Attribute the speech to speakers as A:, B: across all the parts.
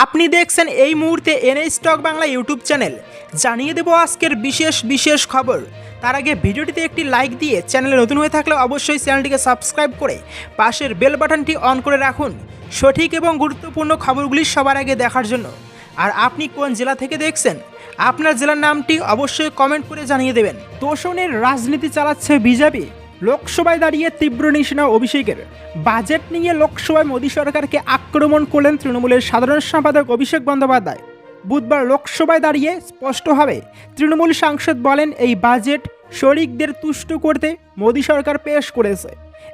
A: আপনি দেখছেন এই মুহূর্তে NA stock Bangla YouTube channel. জানিয়ে দেব আজকের বিশেষ বিশেষ খবর। তার আগে ভিডিওটিতে একটি লাইক দিয়ে চ্যানেলে নতুন হয়ে থাকলে অবশ্যই চ্যানেলটিকে সাবস্ক্রাইব করে পাশের বেল বাটনটি অন করে রাখুন। সঠিক এবং গুরুত্বপূর্ণ খবরগুলি সবার আগে দেখার জন্য। আর আপনি কোন জেলা থেকে দেখছেন? আপনার জেলার নামটি অবশ্যই কমেন্ট করে জানিয়ে দেবেন। তোষণের রাজনীতি চালাচ্ছে বিজেপি। লোকসভায় দাঁড়িয়ে তীব্র নিশানা অভিষেকের। বাজেট নিয়ে লোকসভায় মোদী সরকারকে আক্রমণ করলেন তৃণমূলের সাধারণ সম্পাদক অভিষেক বন্দ্যোপাধ্যায়। বুধবার লোকসভায় দাঁড়িয়ে স্পষ্টভাবে তৃণমূল সাংসদ বলেন, এই বাজেট শরিকদের তুষ্ট করতে মোদী সরকার পেশ করেছে।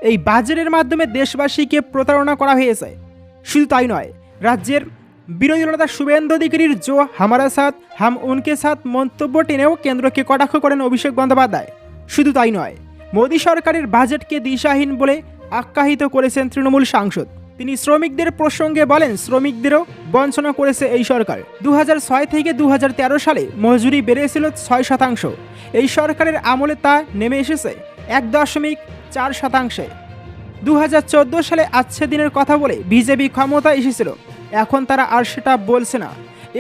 A: এই বাজেটের মাধ্যমে দেশবাসীকে প্রতারণা করা হয়েছে। শুধু তাই নয়, রাজ্যের বিরোধী নেতা শুভেন্দু অধিকারীর জো হামারা সাথ, হাম উনকে সাথ মন্তব্য টেনেও কেন্দ্রকে কটাক্ষ করেন অভিষেক বন্দ্যোপাধ্যায়। শুধু তাই নয় মোদী সরকারের বাজেটকে দিশাহীন বলে আখ্যায়িত করেছেন তৃণমূল সাংসদ। তিনি শ্রমিকদের প্রসঙ্গে বলেন, শ্রমিকদেরও বঞ্চনা করেছে এই সরকার। দু হাজার ছয় থেকে দু হাজার তেরো সালে মজুরি বেড়েছিল ছয় শতাংশ। এই সরকারের আমলে তা নেমে এসেছে এক দশমিক চার শতাংশে। দু হাজার চোদ্দ সালে আচ্ছে দিনের কথা বলে বিজেপি ক্ষমতা এসেছিল। এখন তারা আর সেটা বলছে না।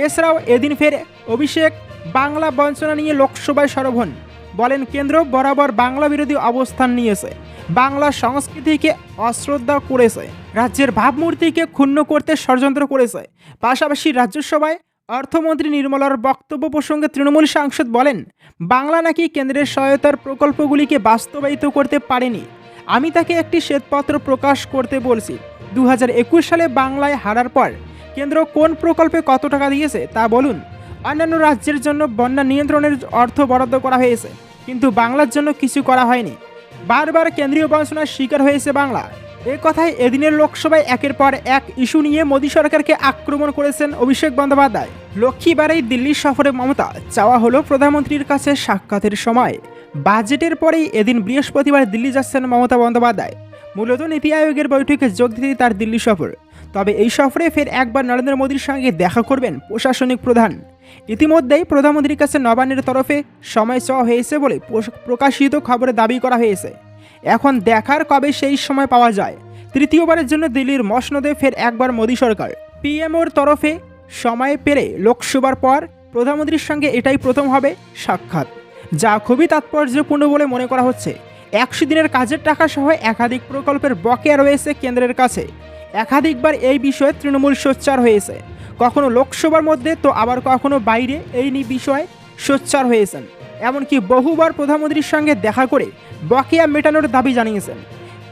A: এছাড়াও এদিন ফের অভিষেক বাংলা বঞ্চনা নিয়ে লোকসভায় সরব হন। বলেন কেন্দ্র বরাবর বাংলা বিরোধী অবস্থান নিয়েছে। বাংলা সংস্কৃতিকে অশ্রদ্ধা করেছে। রাজ্যের ভাবমূর্তিকে ক্ষুণ্ণ করতে ষড়যন্ত্র করেছে। পাশাপাশি রাজ্যসভায় অর্থমন্ত্রী নির্মলার বক্তব্য প্রসঙ্গে তৃণমূল সাংসদ বলেন, বাংলা নাকি কেন্দ্রের সহায়তার প্রকল্পগুলিকে বাস্তবায়িত করতে পারেনি। আমি তাকে একটি শ্বেতপত্র প্রকাশ করতে বলছি। দু হাজার একুশ সালে বাংলায় হারার পর কেন্দ্র কোন প্রকল্পে কত টাকা দিয়েছে তা বলুন। অন্যান্য রাজ্যের জন্য বন্যা নিয়ন্ত্রণের অর্থ বরাদ্দ করা হয়েছে, কিন্তু বাংলার জন্য কিছু করা হয়নি। বারবার কেন্দ্রীয় বঞ্চনার শিকার হয়েছে বাংলা। এ কথায় এদিনের লোকসভায় একের পর এক ইস্যু নিয়ে মোদী সরকারকে আক্রমণ করেছেন অভিষেক বন্দ্যোপাধ্যায়। লক্ষ্মীবারেই দিল্লি সফরে মমতা, চাওয়া হলো প্রধানমন্ত্রীর কাছে সাক্ষাতের সময়। বাজেটের পরেই এদিন বৃহস্পতিবার দিল্লি যাচ্ছেন মমতা বন্দ্যোপাধ্যায়। মূলত নীতি আয়োগের বৈঠকে যোগ দিতে তার দিল্লি সফর। তবে এই সফরে ফের একবার নরেন্দ্র মোদীর সঙ্গে দেখা করবেন প্রশাসনিক প্রধান। ইতিমধ্যেই প্রধানমন্ত্রীর কাছে নবান্নের তরফে সময় চাওয়া হয়েছে বলে প্রকাশিত খবরে দাবি করা হয়েছে। এখন দেখার কবে সেই সময় পাওয়া যায়? তৃতীয়বারের জন্য দিল্লির মসনদে ফের একবার মোদী সরকার। পিএমওর তরফে সময় পেরে লোকসভার পর প্রধানমন্ত্রীর সঙ্গে এটাই প্রথম হবে সাক্ষাৎ। যা খুবই তাৎপর্যপূর্ণ বলে মনে করা হচ্ছে। একশো দিনের কাজের টাকা সহ একাধিক প্রকল্পের বকেয়া রয়েছে কেন্দ্রের কাছে। একাধিকবার এই বিষয়ে তৃণমূল সোচ্চার হয়েছে। কখনো লোকসভার মধ্যে, তো আবার কখনো বাইরে, এই বিষয়ে সোচ্চার হয়েছেন। এমনকি বহুবার প্রধানমন্ত্রীর সঙ্গে দেখা করে বকেয়া মেটানোর দাবি জানিয়েছেন।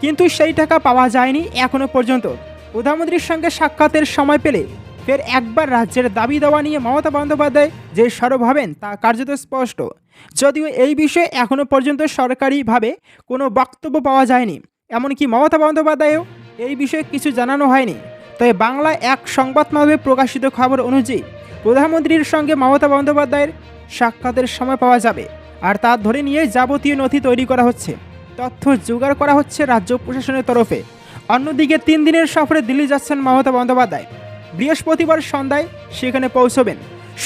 A: কিন্তু সেই টাকা পাওয়া যায়নি এখনও পর্যন্ত। প্রধানমন্ত্রীর সঙ্গে সাক্ষাতের সময় পেলে ফের একবার রাজ্যের দাবি দেওয়া নিয়ে মমতা বন্দ্যোপাধ্যায় যে সরব হবেন, তা কার্যত স্পষ্ট। যদিও এই বিষয়ে এখনও পর্যন্ত সরকারিভাবে কোনো বক্তব্য পাওয়া যায়নি। এমনকি মমতা বন্দ্যোপাধ্যায়ও এই বিষয়ে কিছু জানানো হয়নি। তবে বাংলা এক সংবাদ মাধ্যমে প্রকাশিত খবর অনুযায়ী প্রধানমন্ত্রীর সঙ্গে মমতা বন্দ্যোপাধ্যায়ের সাক্ষাতের সময় পাওয়া যাবে। আর তা ধরে নিয়ে যাবতীয় নথি তৈরি করা হচ্ছে। তথ্য জোগাড় করা হচ্ছে রাজ্য প্রশাসনের তরফে। অন্যদিকে তিন দিনের সফরে দিল্লি যাচ্ছেন মমতা বন্দ্যোপাধ্যায়। বৃহস্পতিবার সন্ধ্যায় সেখানে পৌঁছবেন।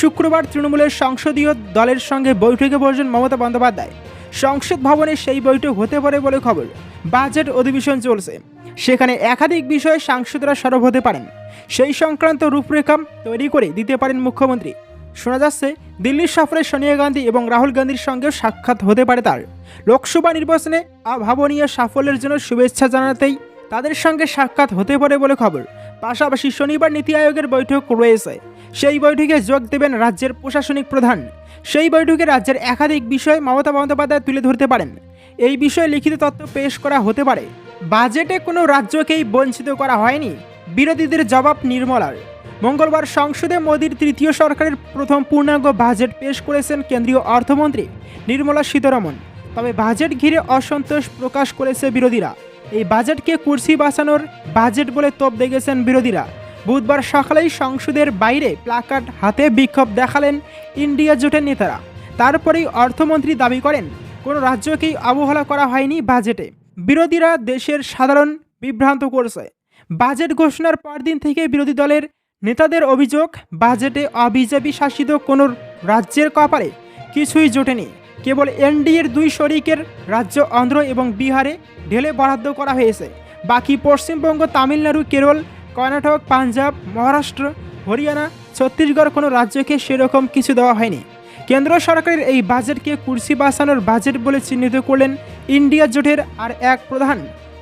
A: শুক্রবার তৃণমূলের সংসদীয় দলের সঙ্গে বৈঠকে বসবেন মমতা বন্দ্যোপাধ্যায়। সংসদ ভবনে সেই বৈঠক হতে পারে বলে খবর। বাজেট অধিবেশন চলছে। সেখানে একাধিক বিষয়ে সাংসদরা সরব হতে পারেন। সেই সংক্রান্ত রূপরেখা তৈরি করে দিতে পারেন মুখ্যমন্ত্রী। শোনা যাচ্ছে, দিল্লির সফরে সোনিয়া গান্ধী এবং রাহুল গান্ধীর সঙ্গেও সাক্ষাৎ হতে পারে তার। লোকসভা নির্বাচনে অভাবনীয় সাফল্যের জন্য শুভেচ্ছা জানাতেই তাদের সঙ্গে সাক্ষাৎ হতে পারে বলে খবর। পাশাপাশি শনিবার নীতি আয়োগের বৈঠক রয়েছে। সেই বৈঠকে যোগ দেবেন রাজ্যের প্রশাসনিক প্রধান সেই বৈঠকে রাজ্যের একাধিক বিষয় মমতা বন্দ্যোপাধ্যায় তুলে ধরতে পারেন। এই বিষয়ে লিখিত তথ্য পেশ করা হতে পারে। বাজেটে কোনো রাজ্যকেই বঞ্চিত করা হয়নি, বিরোধীদের জবাব নির্মলার। মঙ্গলবার সংসদে মোদীর তৃতীয় সরকারের প্রথম পূর্ণাঙ্গ বাজেট পেশ করেছেন কেন্দ্রীয় অর্থমন্ত্রী নির্মলা সীতারমন তবে বাজেট ঘিরে অসন্তোষ প্রকাশ করেছে বিরোধীরা। এই বাজেটকে কুর্সি বাঁচানোর বাজেট বলে তোপ দেখেছেন বিরোধীরা। বুধবার সকালেই সংসদের বাইরে প্লাকার্ড হাতে বিক্ষোভ দেখালেন ইন্ডিয়া জোটের নেতারা। তারপরেই অর্থমন্ত্রী দাবি করেন, কোনো রাজ্যকেই অবহেলা করা হয়নি বাজেটে। বিরোধীরা দেশের সাধারণ বিভ্রান্ত করছে। বাজেট ঘোষণার পরদিন থেকে বিরোধী দলের নেতাদের অভিযোগ, বাজেটে অবিজেপি শাসিত কোনো রাজ্যের কপালে কিছুই জোটেনি। কেবল এনডিএর দুই শরিকের রাজ্য অন্ধ্র এবং বিহারে ঢেলে বরাদ্দ করা হয়েছে। বাকি পশ্চিমবঙ্গ, তামিলনাড়ু, কেরল কর্ণাটক, পাঞ্জাব, মহারাষ্ট্র, হরিয়ানা, ছত্তিশগড় কোনো রাজ্যকে সেরকম কিছু দেওয়া হয়নি। কেন্দ্র সরকারের এই বাজেটকে কুর্সি বাঁচানোর বাজেট বলে চিহ্নিত করলেন ইন্ডিয়া জোটের আর এক প্রধান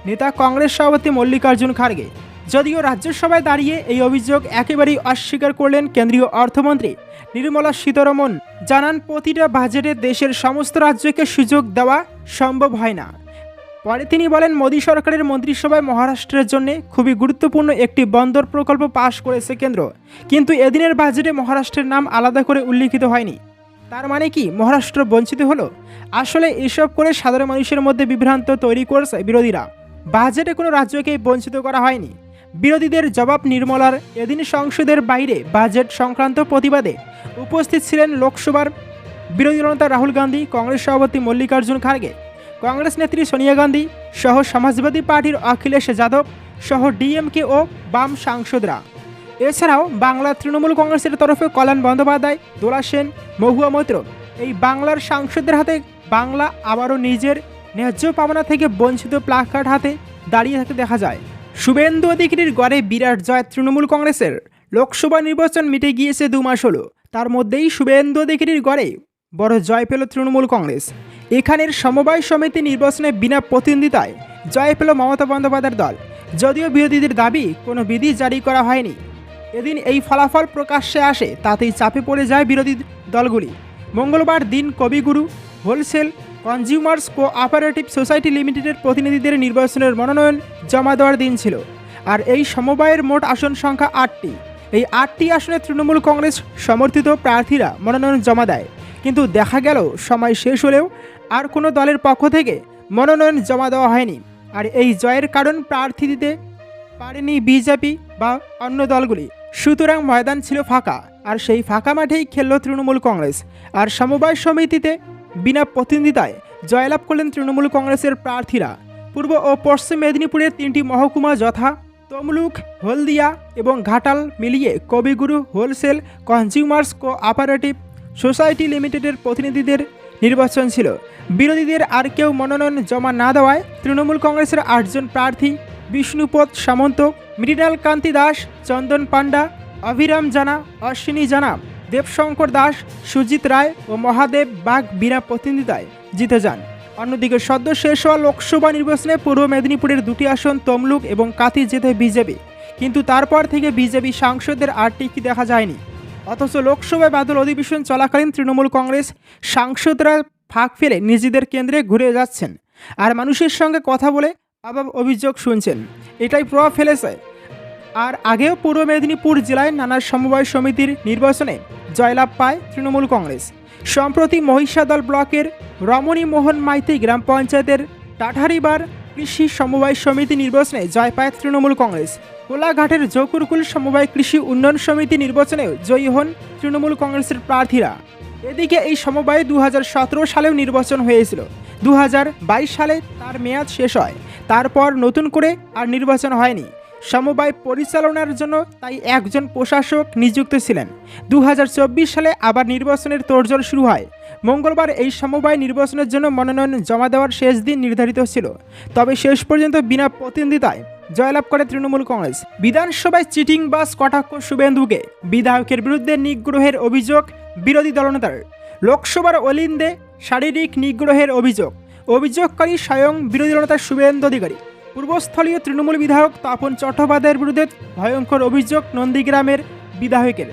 A: নেতা কংগ্রেস সভাপতি মল্লিকার্জুন খার্গে। যদিও রাজ্যসভায় দাঁড়িয়ে এই অভিযোগ একেবারেই অস্বীকার করলেন কেন্দ্রীয় অর্থমন্ত্রী নির্মলা সীতারমন জানান, প্রতিটা বাজেটে দেশের সমস্ত রাজ্যকে সুযোগ দেওয়া সম্ভব হয় না। পরে তিনি বলেন, মোদী সরকারের মন্ত্রিসভায় মহারাষ্ট্রের জন্য খুবই গুরুত্বপূর্ণ একটি বন্দর প্রকল্প পাশ করেছে কেন্দ্র। কিন্তু এদিনের বাজেটে মহারাষ্ট্রের নাম আলাদা করে উল্লিখিত হয়নি। তার মানে কি? মহারাষ্ট্র বঞ্চিত হলো? আসলে এসব করে সাধারণ মানুষের মধ্যে বিভ্রান্ত তৈরি করছে বিরোধীরা। বাজেটে কোনো রাজ্যকে বঞ্চিত করা হয়নি। বিরোধীদের জবাব নির্মলার এদিন সংসদের বাইরে বাজেট সংক্রান্ত প্রতিবাদে উপস্থিত ছিলেন লোকসভার বিরোধী দলনেতা রাহুল গান্ধী, কংগ্রেস সভাপতি মল্লিকার্জুন খার্গে কংগ্রেস নেত্রী সোনিয়া গান্ধী সহ সমাজবাদী পার্টির অখিলেশ যাদব সহ ডিএমকে ও বাম সাংসদরা। এছাড়াও বাংলা তৃণমূল কংগ্রেসের তরফে কল্যাণ বন্দ্যোপাধ্যায়, দোলা সেন, মহুয়া মৈত্র এই বাংলার সাংসদদের হাতে বাংলা আবারও নিজের ন্যায্য পাওনা থেকে বঞ্চিত প্লাকার্ড হাতে দাঁড়িয়ে থাকতে দেখা যায়। শুভেন্দু অধিকারীর গড়ে বিরাট জয় তৃণমূল কংগ্রেসের। লোকসভা নির্বাচন মিটে গিয়েছে দু মাস হলো। তার মধ্যেই শুভেন্দু অধিকারীর গড়ে বড় জয় পেল তৃণমূল কংগ্রেস। এখানের সমবায় সমিতি নির্বাচনে বিনা প্রতিদ্বন্দ্বিতায় জয় পেল মমতা বন্দ্যোপাধ্যায়ের দল। যদিও বিরোধীদের দাবি, কোনো বিধি জারি করা হয়নি। এদিন এই ফলাফল প্রকাশ্যে আসে, তাতেই চাপে পড়ে যায় বিরোধী দলগুলি। মঙ্গলবার দিন Kabiguru, wholesale, consumers cooperative society লিমিটেডের প্রতিনিধিদের নির্বাচনের মনোনয়ন জমা দেওয়ার দিন ছিল। আর এই সমবায়ের মোট আসন সংখ্যা আটটি। এই আটটি আসনে তৃণমূল কংগ্রেস সমর্থিত প্রার্থীরা মনোনয়ন জমা দেয়। কিন্তু দেখা গেল, সময় শেষ হলেও আর কোনো দলের পক্ষ থেকে মনোনয়ন জমা দেওয়া হয়নি। আর এই জয়ের কারণ প্রার্থী দিতে পারেনি বিজেপি বা অন্য দলগুলি। সুতরাং ময়দান ছিল ফাঁকা, আর সেই ফাঁকা মাঠেই খেলল তৃণমূল কংগ্রেস। আর সমবায় সমিতিতে বিনা প্রতিদ্বন্দ্বিতায় জয়লাভ করলেন তৃণমূল কংগ্রেসের প্রার্থীরা। পূর্ব ও পশ্চিম মেদিনীপুরের তিনটি মহকুমা যথা তমলুক, হলদিয়া এবং ঘাটাল মিলিয়ে Kabiguru, wholesale, consumers cooperative society লিমিটেডের প্রতিনিধিদের নির্বাচন ছিল। বিরোধীদের আর কেউ মনোনয়ন জমা না দেওয়ায় তৃণমূল কংগ্রেসের আটজন প্রার্থী বিষ্ণুপদ সামন্ত, মৃণাল কান্তি দাস, চন্দন পাণ্ডা, অভিরাম জানা, অশ্বিনী জানা, দেবশঙ্কর দাস, সুজিত রায় ও মহাদেব বাগ বিনা প্রতিনিধিতায় জিতে যান। অন্যদিকে সদ্য শেষ হওয়া লোকসভা নির্বাচনে পূর্ব মেদিনীপুরের দুটি আসন তমলুক এবং কাতি জেতে বিজেপি। কিন্তু তারপর থেকে বিজেপি সাংসদদের আর টিকি দেখা যায়নি। অথচ লোকসভায় বাদল অধিবেশন চলাকালীন তৃণমূল কংগ্রেস সাংসদরা ফাঁক ফেলে নিজেদের কেন্দ্রে ঘুরে যাচ্ছেন। আর মানুষের সঙ্গে কথা বলে অভাব অভিযোগ শুনছেন। এটাই প্রভাব ফেলেছে। আর আগেও পূর্ব মেদিনীপুর জেলায় নানা সমবায় সমিতির নির্বাচনে জয়লাভ পায় তৃণমূল কংগ্রেস। সম্প্রতি মহিষাদল ব্লকের রমণী মোহন মাইতি গ্রাম পঞ্চায়েতের টাঠারিবার কৃষি সমবায় সমিতি নির্বাচনে জয় পায় তৃণমূল কংগ্রেস। কোলাঘাটের জকুরকুল সমবায় কৃষি উন্নয়ন সমিতি নির্বাচনেও জয়ী হন তৃণমূল কংগ্রেসের প্রার্থীরা। এদিকে এই সমবায়ে দু সালেও নির্বাচন হয়েছিল। দু হাজার বাইশ সালে তার মেয়াদ শেষ হয়। তারপর নতুন করে আর নির্বাচন হয়নি। সমবায় পরিচালনার জন্য তাই একজন প্রশাসক নিযুক্ত ছিলেন। দু হাজার চব্বিশ সালে আবার নির্বাচনের তোড়জোড় শুরু হয়। মঙ্গলবার এই সমবায় নির্বাচনের জন্য মনোনয়ন জমা দেওয়ার শেষ দিন নির্ধারিত ছিল। তবে শেষ পর্যন্ত বিনা প্রতিদ্বন্দ্বিতায় জয়লাভ করে তৃণমূল কংগ্রেস। বিধানসভায় চিটিং বাস কটাক্ষ শুভেন্দুকে। বিধায়কের বিরুদ্ধে নিগ্রহের অভিযোগ বিরোধী দলনেতার। লোকসভার অলিন্দে শারীরিক নিগ্রহের অভিযোগ। অভিযোগকারী স্বয়ং বিরোধী দলনেতা শুভেন্দু অধিকারী। পূর্বস্থলীয় তৃণমূল বিধায়ক তাপন চট্টোপাধ্যায়ের বিরুদ্ধে ভয়ঙ্কর অভিযোগ নন্দীগ্রামের বিধায়কের।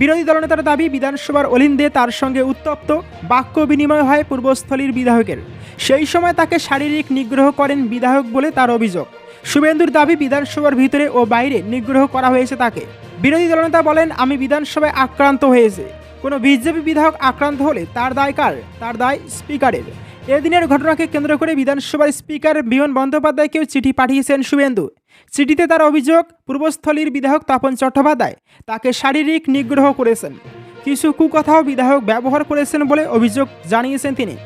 A: বিরোধী দলনেতার দাবি, বিধানসভার অলিন্দে তার সঙ্গে উত্তপ্ত, বাক্য বিনিময় হয় পূর্বস্থলীর বিধায়কের। সেই সময় তাকে শারীরিক নিগ্রহ করেন বিধায়ক বলে তার অভিযোগ। শুভেন্দুর দাবি বিধানসভার ভিতরে ও বাইরে নিগ্রহ করা হয়েছে তাকে। বিরোধী দলনেতা বলেন, আমি বিধানসভায় আক্রান্ত হয়েছে। কোনো বিজেপি বিধায়ক আক্রান্ত হলে তার দায় কার? তার দায় স্পিকারের। এদিনের ঘটনাকে কেন্দ্র করে বিধানসভার স্পিকার বিমান বন্দ্যোপাধ্যায়কেও চিঠি পাঠিয়েছেন শুভেন্দু। চিঠিতে তার অভিযোগ, পূর্বস্থলীর বিধায়ক তপন চট্টোপাধ্যায় তাকে শারীরিক নিগ্রহ করেছেন। কিছু কুকথাও বিধায়ক ব্যবহার করেছেন বলে অভিযোগ জানিয়েছেন তিনি।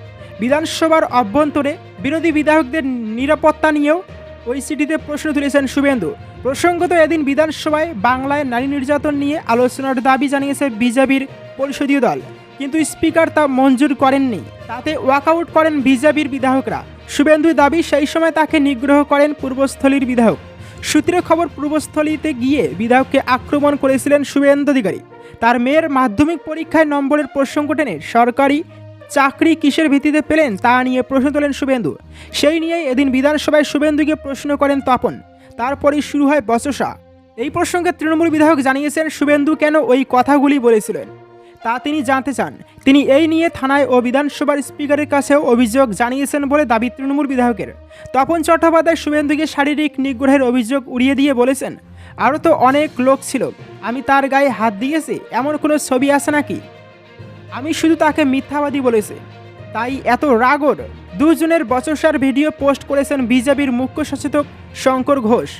A: বিধানসভার অভ্যন্তরে বিরোধী বিধায়কদের নিরাপত্তা নিয়েও ওই চিঠিতে প্রশ্ন তুলেছেন শুভেন্দু। প্রসঙ্গত এদিন বিধানসভায় বাংলায় নারী নির্যাতন নিয়ে আলোচনার দাবি জানিয়েছে বিজেপির পরিষদীয় দল। কিন্তু স্পিকার তা মঞ্জুর করেননি। তাতে ওয়াকআউট করেন বিজেপির বিধায়করা। শুভেন্দুর দাবি সেই সময় তাকে নিগ্রহ করেন পূর্বস্থলীর বিধায়ক। সূত্রের খবর, পূর্বস্থলীতে গিয়ে বিধায়ককে আক্রমণ করেছিলেন শুভেন্দু অধিকারী। তার মেয়ের মাধ্যমিক পরীক্ষায় নম্বরের প্রসঙ্গ টেনে সরকারি চাকরি কিসের ভিত্তিতে পেলেন তা নিয়ে প্রশ্ন তোলেন শুভেন্দু। সেই নিয়েই এদিন বিধানসভায় শুভেন্দুকে প্রশ্ন করেন তপন। তারপরেই শুরু হয় বচসা। এই প্রসঙ্গে তৃণমূল বিধায়ক জানিয়েছেন শুভেন্দু কেন ওই কথাগুলি বলেছিলেন। তা তিনি জানতে চান। তিনি এই নিয়ে থানায় ও বিধানসভার স্পিকারের কাছেও অভিযোগ জানিয়েছেন বলে দাবি তৃণমূল বিধায়কের। তপন চট্টোপাধ্যায় শুভেন্দুকে শারীরিক নিগ্রহের অভিযোগ উড়িয়ে দিয়ে বলেছেন আরও তো অনেক লোক ছিল। আমি তার গায়ে হাত দিয়েছি। এমন কোনো ছবি আছে নাকি? আমি শুধু তাকে মিথ্যাবাদী বলেছি। তাই এত রাগর দুজনের বচসার ভিডিও পোস্ট করেছেন বিজেপির মুখ্য সচেতক শঙ্কর ঘোষ।